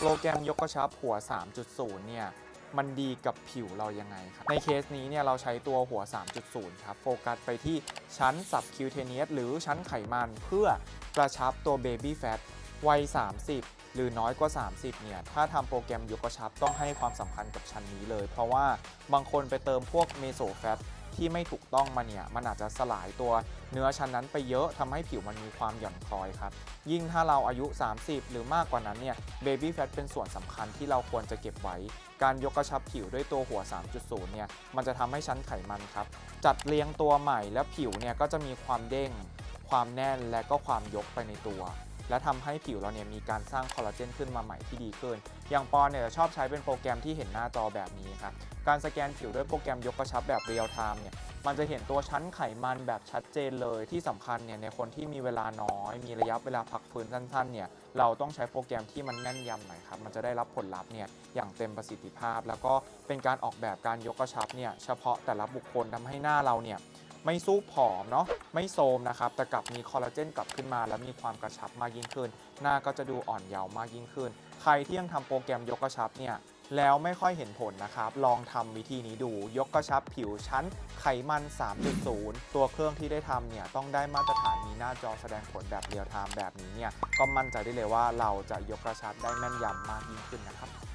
โปรแกรมยกกระชับหัว 3.0 เนี่ย มันดีกับผิวเรายังไงครับ ในเคสนี้เนี่ยเราใช้ตัวหัว 3.0 ครับ โฟกัสไปที่ชั้นสับคิวเทเนียสหรือชั้นไขมันเพื่อกระชับตัวเบบี้แฟตวัย 30 หรือน้อยกว่า 30 เนี่ย ถ้าทำโปรแกรมยกกระชับต้องให้ความสำคัญกับชั้นนี้เลย เพราะว่าบางคนไปเติมพวกเมโซแฟต ที่ไม่ถูกต้องมาเนี่ยมันอาจจะสลายตัวเนื้อชั้นนั้นไปเยอะทำให้ผิวมันมีความหย่อนคล้อยครับ ยิ่งถ้าเราอายุ 30 หรือมากกว่านั้นเนี่ยเบบี้แฟตเป็นส่วนสำคัญที่เราควรจะเก็บไว้ การยกกระชับผิวด้วยตัวหัว 3.0 เนี่ยมันจะทำให้ชั้นไขมันครับ จัดเรียงตัวใหม่แล้วผิวเนี่ยก็จะมีความเด้ง ความแน่นและก็ความยกไปในตัว และทำให้ผิวเราเนี่ยมีการสร้างคอลลาเจนขึ้นมาใหม่ที่ดีขึ้น อย่างปอนเนี่ยชอบใช้เป็นโปรแกรมที่เห็นหน้าจอแบบนี้ครับ การสแกนผิวด้วยโปรแกรมยกกระชับแบบเรียลไทม์เนี่ย มันจะเห็นตัวชั้นไขมันแบบชัดเจนเลย ที่สำคัญเนี่ยในคนที่มีเวลาน้อย มีระยะเวลาพักฟื้นสั้นๆ เนี่ย เราต้องใช้โปรแกรมที่มันแม่นยำหน่อยครับ มันจะได้รับผลลัพธ์เนี่ยอย่างเต็มประสิทธิภาพ แล้วก็เป็นการออกแบบการยกกระชับเนี่ยเฉพาะแต่ละบุคคลทำให้หน้าเราเนี่ย ไม่สู้ผอมเนาะไม่โทรมนะครับ แต่กลับมีคอลลาเจนกลับขึ้นมา และมีความกระชับมากยิ่งขึ้น หน้าก็จะดูอ่อนเยาว์มากยิ่งขึ้น ใครที่ยังทำโปรแกรมยกกระชับเนี่ยแล้วไม่ค่อยเห็นผลนะครับ ลองทำวิธีนี้ดู ยกกระชับผิวชั้นไขมัน 3.0 ตัวเครื่องที่ได้ทำเนี่ย ต้องได้มาตรฐานมีหน้าจอแสดงผลแบบเรียลไทม์แบบนี้เนี่ย ก็มั่นใจได้เลยว่าเราจะยกกระชับได้แม่นยำมากยิ่งขึ้นนะครับ